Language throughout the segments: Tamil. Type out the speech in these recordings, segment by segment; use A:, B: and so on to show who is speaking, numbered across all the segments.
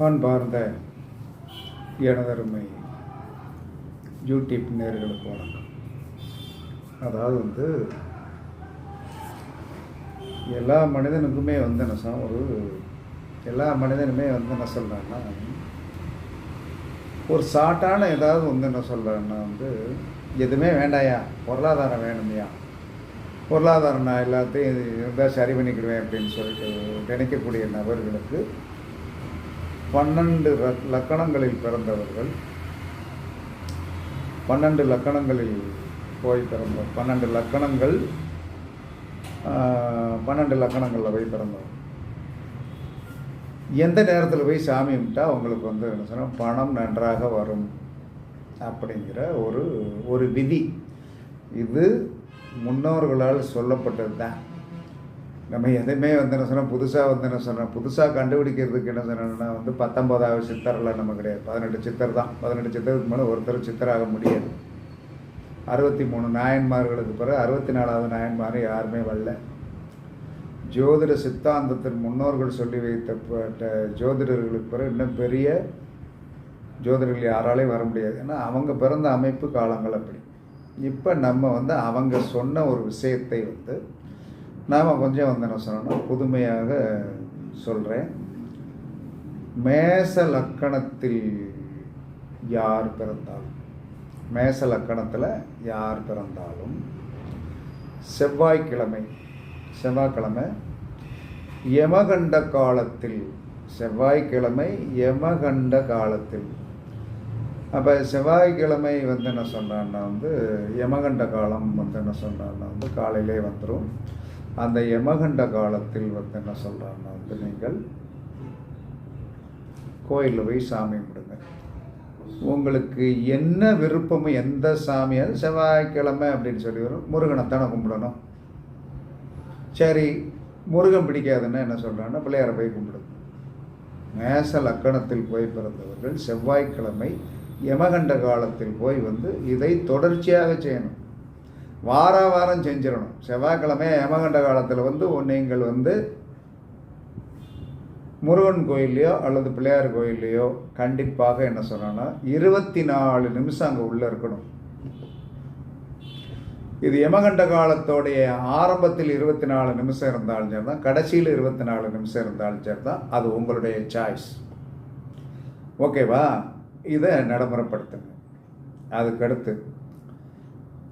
A: அன்பார்ந்த எனதருமை யூடியூப் நேர்களுக்கு வணக்கம். அதாவது வந்து எல்லா மனிதனுக்குமே வந்து என்ன சொல்ல ஒரு எல்லா மனிதனுமே வந்து என்ன சொல்கிறாங்கன்னா ஒரு சாட்டான ஏதாவது வந்து என்ன சொல்கிறேன்னா வந்து எதுவுமே வேண்டாயா? பொருளாதாரம் வேணுமையா? பொருளாதாரம் நான் எல்லாத்தையும் இருந்தால் சரி பண்ணிக்கிடுவேன் அப்படின்னு சொல்லிட்டு நினைக்கக்கூடிய நபர்களுக்கு பன்னெண்டு லக்கணங்களில் பிறந்தவர்கள். பன்னெண்டு லக்கணங்களில் போய் பிறந்த பன்னெண்டு லக்கணங்கள் பன்னெண்டு லக்கணங்களில் போய் பிறந்தவர்கள் எந்த நேரத்தில் போய் சாமி கும்பிட்டா அவங்களுக்கு வந்து என்ன சொன்னால் பணம் நன்றாக வரும் அப்படிங்கிற ஒரு ஒரு விதி. இது முன்னோர்களால் சொல்லப்பட்டது தான் நம்ம எதுவுமே வந்து என்ன சொன்னால் புதுசாக வந்து என்ன சொல்கிறோம் புதுசாக கண்டுபிடிக்கிறதுக்கு என்ன சொன்னோம்னா வந்து பத்தொம்போதாவது சித்தரில் நம்ம கிடையாது. பதினெட்டு சித்தர் தான். பதினெட்டு சித்தருக்கு மேலே ஒருத்தர் சித்தராக முடியாது. அறுபத்தி மூணு நாயன்மார்களுக்கு பிறகு அறுபத்தி நாலாவது நாயன்மார் யாருமே வரல. ஜோதிட சித்தாந்தத்தின் முன்னோர்கள் சொல்லி வைத்தப்பட்ட ஜோதிடர்களுக்கு பிறகு இன்னும் பெரிய ஜோதிடர்கள் யாராலையும் வர முடியாது. ஏன்னா அவங்க பிறந்த அமைப்பு காலங்கள் அப்படி. இப்போ நம்ம வந்து அவங்க சொன்ன ஒரு விஷயத்தை வந்து நாம் கொஞ்சம் வந்து என்ன சொல்லணும்னா புதுமையாக சொல்கிறேன் மேச லக்கணத்தில் யார் பிறந்தாலும் மேச லக்கணத்தில் யார் பிறந்தாலும் செவ்வாய்க்கிழமை செவ்வாய்க்கிழமை யமகண்ட காலத்தில் செவ்வாய்க்கிழமை யமகண்ட காலத்தில். அப்போ செவ்வாய்க்கிழமை வந்து என்ன சொன்னான்னா வந்து யமகண்ட காலம் வந்து என்ன சொன்னான்னா வந்து காலையிலே வந்துடும் அந்த யமகண்ட காலத்தில் வந்து என்ன சொல்கிறான்னா வந்து நீங்கள் கோயிலில் போய் சாமி கும்பிடுங்க. உங்களுக்கு என்ன விருப்பமும் எந்த சாமியாவது செவ்வாய்க்கிழமை அப்படின்னு சொல்லி வரும் முருகனைத்தானே கும்பிடணும். சரி முருகன் பிடிக்காதுன்னா என்ன சொல்கிறாங்கன்னா பிள்ளையாரை போய் கும்பிடுங்க. மேச லக்கணத்தில் போய் பிறந்தவர்கள் செவ்வாய்க்கிழமை யமகண்ட காலத்தில் போய் வந்து இதை தொடர்ச்சியாக செய்யணும். வார வாரம் செஞ்சிடணும். செவ்வாய்க்கிழமை ஏமகண்ட காலத்தில் வந்து நீங்கள் வந்து முருகன் கோயில்லையோ அல்லது பிள்ளையார் கோயில்லையோ கண்டிப்பாக என்ன சொன்னோன்னா இருபத்தி நாலு நிமிஷம் அங்கே உள்ளே இருக்கணும். இது யமகண்ட காலத்தோடைய ஆரம்பத்தில் இருபத்தி நாலு நிமிஷம் இருந்தாலும் சரி தான் கடைசியில் இருபத்தி நாலு நிமிஷம் இருந்தாலும் சரி தான் அது உங்களுடைய சாய்ஸ் ஓகேவா இதை நடைமுறைப்படுத்துங்க. அதுக்கடுத்து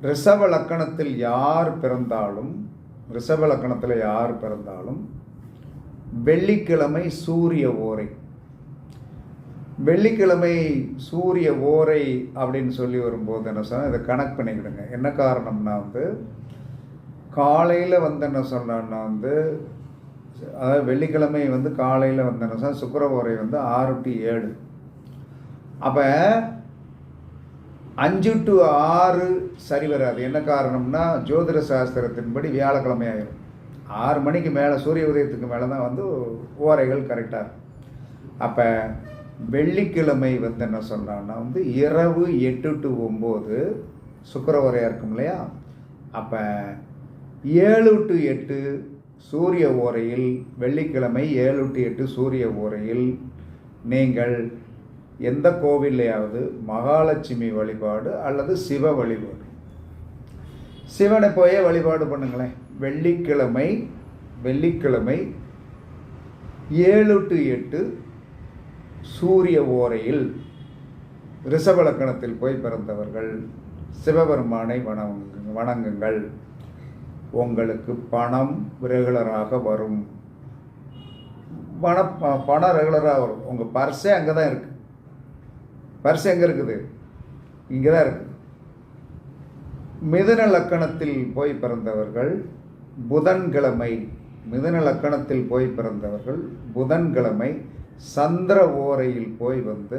A: ரிஷப லக்கணத்தில் யார் பிறந்தாலும் ரிஷப லக்கணத்தில் யார் பிறந்தாலும் வெள்ளிக்கிழமை சூரிய ஓரை. வெள்ளிக்கிழமை சூரிய ஓரை அப்படின்னு சொல்லி வரும்போது என்ன சொன்னால் இதை கணக்கு பண்ணிக்கிடுங்க. என்ன காரணம்னா வந்து காலையில் வந்து என்ன சொன்னான்னா வந்து அதாவது வெள்ளிக்கிழமை வந்து காலையில் வந்து என்ன சொன்னால் சுக்கர ஓரை வந்து ஆறு டு ஏழு. அப்போ அஞ்சு டு ஆறு சரி வராது. என்ன காரணம்னா ஜோதிட சாஸ்திரத்தின்படி வியாழக்கிழமை ஆயிரும். ஆறு மணிக்கு மேலே சூரிய உதயத்துக்கு மேலே தான் வந்து ஓரைகள் கரெக்டாக இருக்கும். அப்போ வெள்ளிக்கிழமை வந்து என்ன சொன்னான்னா வந்து இரவு எட்டு டு ஒம்பது சுக்கர இருக்கும் இல்லையா? அப்போ ஏழு டு எட்டு சூரிய ஓரையில் வெள்ளிக்கிழமை ஏழு டு எட்டு சூரிய ஓரையில் நீங்கள் எந்த கோவில்லையாவது மகாலட்சுமி வழிபாடு அல்லது சிவ வழிபாடு. சிவனை போயே வழிபாடு பண்ணுங்களேன். வெள்ளிக்கிழமை வெள்ளிக்கிழமை ஏழு டு எட்டு சூரிய ஓரையில் ரிஷபலக்கணத்தில் போய் பிறந்தவர்கள் சிவபெருமானை வணங்குங்க வணங்குங்கள். உங்களுக்கு பணம் ரெகுலராக வரும். பண ப- பணம் ரெகுலராக வரும். உங்கள் பர்ஸே அங்கே தான் இருக்குது பர்ஸ் எங்கே இருக்குது? இங்கே தான் இருக்குது மிதன லக்கணத்தில் போய் பிறந்தவர்கள் புதன்கிழமை மிதன லக்கணத்தில் போய் பிறந்தவர்கள் புதன்கிழமை சந்திர ஓரையில் போய் வந்து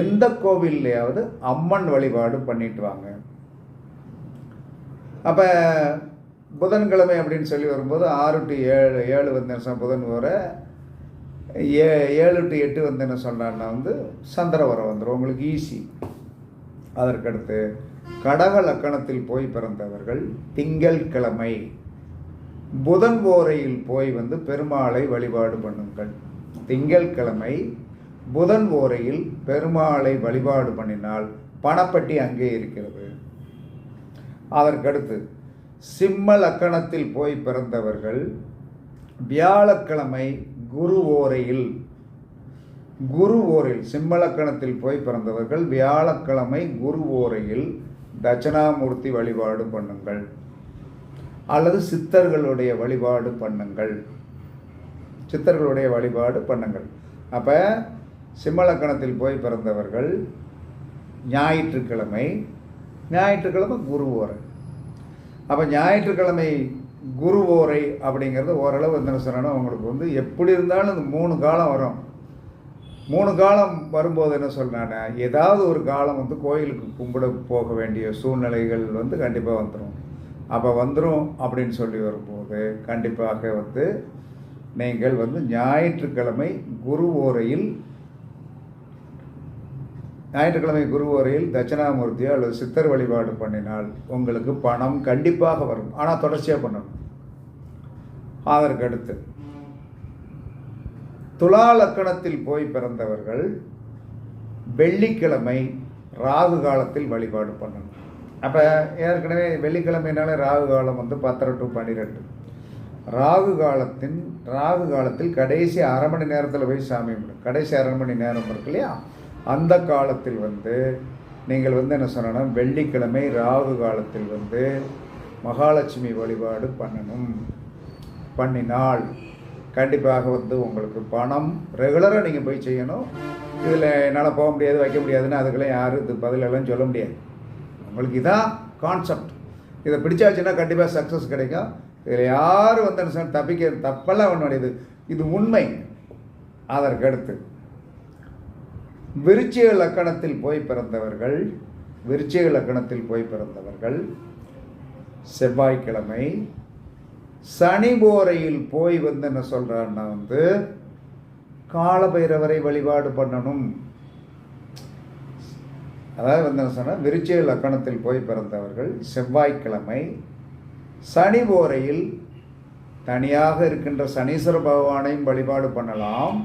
A: எந்த கோவில்லையாவது அம்மன் வழிபாடு பண்ணிட்டு வாங்க. அப்போ புதன்கிழமை அப்படின்னு சொல்லி வரும்போது ஆறு டு ஏழு ஏழு வந்து புதன் ஓரை ஏ ஏழு டு எட்டு வந்து என்ன சொல்கிறான்னா வந்து சந்திரவரம் வந்துடும் உங்களுக்கு ஈஸி அதற்கடுத்து கடக லக்கணத்தில் போய் பிறந்தவர்கள் திங்கள்கிழமை புதன் ஓரையில் போய் வந்து பெருமாளை வழிபாடு பண்ணுங்கள். திங்கட்கிழமை புதன் ஓரையில் பெருமாளை வழிபாடு பண்ணினால் பணப்பட்டி அங்கே இருக்கிறது. அதற்கடுத்து சிம்ம லக்கணத்தில் போய் பிறந்தவர்கள் வியாழக்கிழமை குரு ஓரையில் குரு ஓரையில் சிம்மலக்கணத்தில் போய் பிறந்தவர்கள் வியாழக்கிழமை குரு ஓரையில் தட்சணாமூர்த்தி வழிபாடு பண்ணுங்கள். அல்லது சித்தர்களுடைய வழிபாடு பண்ணுங்கள். சித்தர்களுடைய வழிபாடு பண்ணுங்கள். அப்போ சிம்மலக்கணத்தில் போய் பிறந்தவர்கள் ஞாயிற்றுக்கிழமை ஞாயிற்றுக்கிழமை குரு ஓரை. அப்போ ஞாயிற்றுக்கிழமை குரு ஓரை அப்படிங்கிறது ஓரளவு என்ன சொல்லணும் உங்களுக்கு வந்து எப்படி இருந்தாலும் இந்த மூணு காலம் வரும். மூணு காலம் வரும்போது என்ன சொல்கிறேன் ஏதாவது ஒரு காலம் வந்து கோயிலுக்கு கும்பிட போக வேண்டிய சூழ்நிலைகள் வந்து கண்டிப்பாக வந்துடும் அப்போ வந்துடும் அப்படின்னு சொல்லி வரும்போது கண்டிப்பாக வந்து நீங்கள் வந்து ஞாயிற்றுக்கிழமை குரு ஓரையில் ஞாயிற்றுக்கிழமை குரு ஓரையில் தட்சிணாமூர்த்தியோ அல்லது சித்தர் வழிபாடு பண்ணினால் உங்களுக்கு பணம் கண்டிப்பாக வரும். ஆனால் தொடர்ச்சியாக பண்ணணும். அதற்கு அடுத்து துலா லக்கணத்தில் போய் பிறந்தவர்கள் வெள்ளிக்கிழமை ராகு காலத்தில் வழிபாடு பண்ணணும். அப்போ ஏற்கனவே வெள்ளிக்கிழமைனாலே ராகு காலம் வந்து பத்தரை டு பன்னிரெண்டு ராகு காலத்தின் ராகு காலத்தில் கடைசி அரை மணி நேரத்தில் போய் சாமி கும்பிடும் கடைசி அரை மணி நேரம் இருக்கு இல்லையா? அந்த காலத்தில் வந்து நீங்கள் வந்து என்ன சொல்லணும்? வெள்ளிக்கிழமை ராகு காலத்தில் வந்து மகாலட்சுமி வழிபாடு பண்ணணும். பண்ணினால் கண்டிப்பாக வந்து உங்களுக்கு பணம் ரெகுலராக நீங்கள் போய் செய்யணும். இதில் என்னால் போக முடியாது வைக்க முடியாதுன்னு அதுக்கெல்லாம் யாரும் இது பதிலெல்லாம் சொல்ல முடியாது. உங்களுக்கு இதான் கான்செப்ட் இதை பிடிச்சாச்சுன்னா கண்டிப்பாக சக்ஸஸ் கிடைக்கும். இதில் யாரும் வந்து என்ன தப்பிக்க தப்பெல்லாம் ஒன்று இது உண்மை. அதற்கடுத்து விருச்சிக லக்கணத்தில் போய் பிறந்தவர்கள் விருச்சிக லக்கணத்தில் போய் பிறந்தவர்கள் செவ்வாய்க்கிழமை சனி போரையில் போய் வந்து என்ன சொல்கிறான்னா வந்து காலபைரவரை வழிபாடு பண்ணணும். அதாவது வந்து என்ன சொன்னால் விருச்சிக லக்கணத்தில் போய் பிறந்தவர்கள் செவ்வாய்க்கிழமை சனி போரையில் தனியாக இருக்கின்ற சனீஸ்வர பகவானையும் வழிபாடு பண்ணலாம்.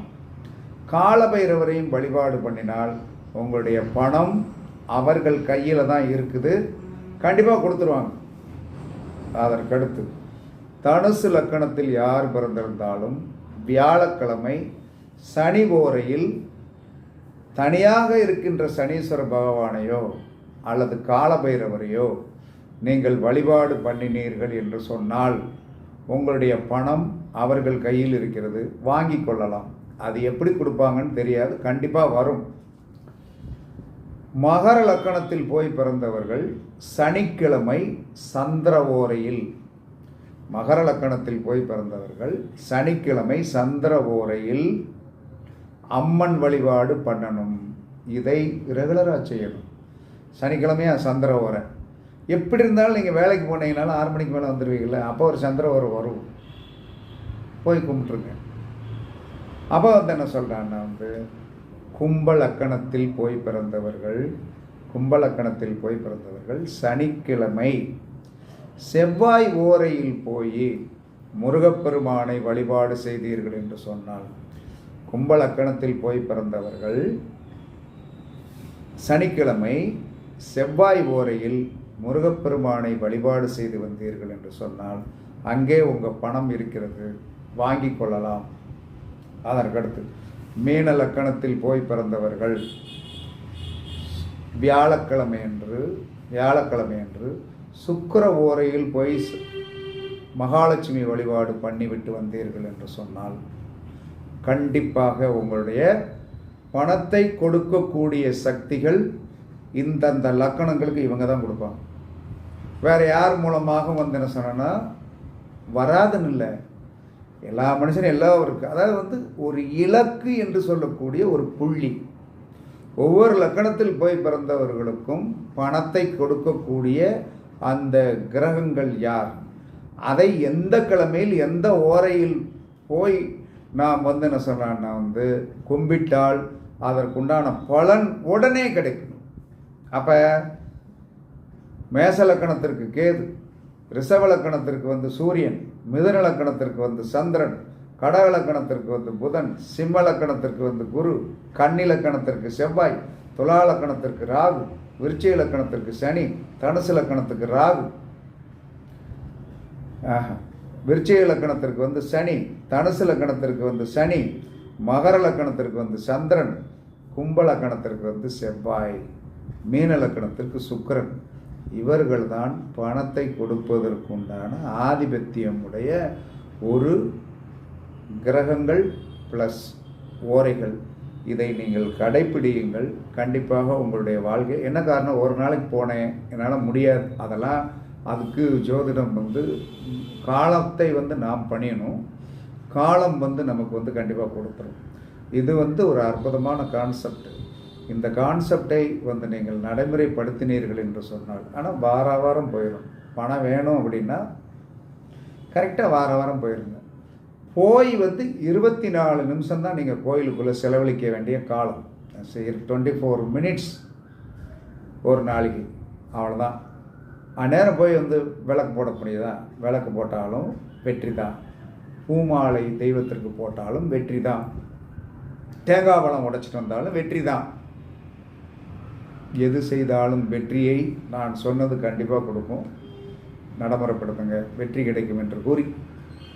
A: காலபைரவரையும் வழிபாடு பண்ணினால் உங்களுடைய பணம் அவர்கள் கையில் தான் இருக்குது. கண்டிப்பாக கொடுத்துருவாங்க. அதற்கடுத்து தனுசு லக்கணத்தில் யார் பிறந்திருந்தாலும் வியாழக்கிழமை சனி ஓரையில் தனியாக இருக்கின்ற சனீஸ்வர பகவானையோ அல்லது காலபைரவரையோ நீங்கள் வழிபாடு பண்ணினீர்கள் என்று சொன்னால் உங்களுடைய பணம் அவர்கள் கையில் இருக்கிறது வாங்கி கொள்ளலாம். அது எப்படி கொடுப்பாங்கன்னு தெரியாது கண்டிப்பாக வரும். மகர லக்கணத்தில் போய் பிறந்தவர்கள் சனிக்கிழமை சந்திர ஓரையில் மகர லக்கணத்தில் போய் பிறந்தவர்கள் சனிக்கிழமை சந்திர ஓரையில் அம்மன் வழிபாடு பண்ணணும். இதை ரெகுலராக செய்யணும். சனிக்கிழமையா சந்திர ஓரை. எப்படி இருந்தாலும் நீங்கள் வேலைக்கு போனீங்கனாலும் ஆறு மணிக்கு மேலே வந்துடுவீங்கள அப்போ ஒரு சந்திர ஓரை வரும். போய் கும்பிட்ருங்க அப்போ வந்து என்ன சொல்கிறான்னா வந்து கும்பலக்கணத்தில் போய் பிறந்தவர்கள் கும்பலக்கணத்தில் போய் பிறந்தவர்கள் சனிக்கிழமை செவ்வாய் ஓரையில் போய் முருகப்பெருமானை வழிபாடு செய்தீர்கள் என்று சொன்னால் கும்பலக்கணத்தில் போய் பிறந்தவர்கள் சனிக்கிழமை செவ்வாய் ஓரையில் முருகப்பெருமானை வழிபாடு செய்து வந்தீர்கள் என்று சொன்னால் அங்கே உங்கள் பணம் இருக்கிறது வாங்கி கொள்ளலாம். அதற்கடுத்து மீன லக்கணத்தில் போய் பிறந்தவர்கள் வியாழக்கிழமை என்று வியாழக்கிழமை என்று சுக்கிர ஓரையில் போய் மகாலட்சுமி வழிபாடு பண்ணிவிட்டு வந்தீர்கள் என்று சொன்னால் கண்டிப்பாக உங்களுடைய பணத்தை கொடுக்கக்கூடிய சக்திகள் இந்தந்த லக்கணங்களுக்கு இவங்க தான் கொடுப்பாங்க. வேற யார் மூலமாக வந்து என்ன சொன்னா வராதுன்னு இல்லை. எல்லா மனுஷனும் எல்லாம் இருக்கு அதாவது வந்து ஒரு இலக்கு என்று சொல்லக்கூடிய ஒரு புள்ளி. ஒவ்வொரு லக்கணத்தில் போய் பிறந்தவர்களுக்கும் பணத்தை கொடுக்கக்கூடிய அந்த கிரகங்கள் யார்? அதை எந்த கிழமையில் எந்த ஓரையில் போய் நாம் வந்து என்ன சொல்கிறேன்னா வந்து கும்பிட்டால் அதற்குண்டான பலன் உடனே கிடைக்கும். அப்போ மேசலக்கணத்திற்கு கேது ரிஷவலக்கணத்திற்கு வந்து சூரியன் மிதுனலக்கணத்திற்கு வந்து சந்திரன் கடகலக்கணத்திற்கு வந்து புதன் சிம்மலக்கணத்திற்கு வந்து குரு கண்ணிலக்கணத்திற்கு செவ்வாய் துலா லக்கணத்திற்கு ராகு விருச்சிக லக்கணத்திற்கு சனி தனுசு லக்கணத்துக்கு ராகு. ஆஹா. விருச்சிக லக்கணத்திற்கு வந்து சனி தனுசு லக்கணத்திற்கு வந்து சனி மகர லக்கணத்திற்கு வந்து சந்திரன் கும்ப லக்கணத்திற்கு வந்து செவ்வாய் மீன லக்கணத்திற்கு இவர்கள் இவர்கள்தான் பணத்தை கொடுப்பதற்குண்டான ஆதிபத்தியம் உடைய ஒரு கிரகங்கள் ப்ளஸ் ஓரைகள். இதை நீங்கள் கடைப்பிடியுங்கள். கண்டிப்பாக உங்களுடைய வாழ்க்கை என்ன காரணம்? ஒரு நாளைக்கு போனேன். என்னால் முடியாது. அதெல்லாம் அதுக்கு ஜோதிடம் வந்து காலத்தை வந்து நாம் பணியணும். காலம் வந்து நமக்கு வந்து கண்டிப்பாக கொடுத்துரும். இது வந்து ஒரு அற்புதமான கான்செப்ட் இந்த கான்செப்டை வந்து நீங்கள் நடைமுறைப்படுத்தினீர்கள் என்று சொன்னால் ஆனால் வார வாரம் போயிடும் பணம் வேணும் அப்படின்னா கரெக்டாக வார வாரம் போயிருங்க. போய் வந்து இருபத்தி நாலு நிமிஷம் தான் நீங்கள் கோயிலுக்குள்ளே செலவழிக்க வேண்டிய காலம். டுவெண்ட்டி ஃபோர் மினிட்ஸ் ஒரு நாளைக்கு. அவ்வளோதான் அந்நேரம் போய் வந்து விளக்கு போட முடியுதா விளக்கு போட்டாலும் வெற்றி தான் பூமாலை தெய்வத்திற்கு போட்டாலும் வெற்றி தான் தேங்காய் பழம் உடைச்சிட்டு வந்தாலும் வெற்றி தான் எது செய்தாலும் வெற்றியை நான் சொன்னது கண்டிப்பாக கொடுக்கும். நடைமுறைப்படுத்துங்க. வெற்றி கிடைக்கும் என்று கூறி.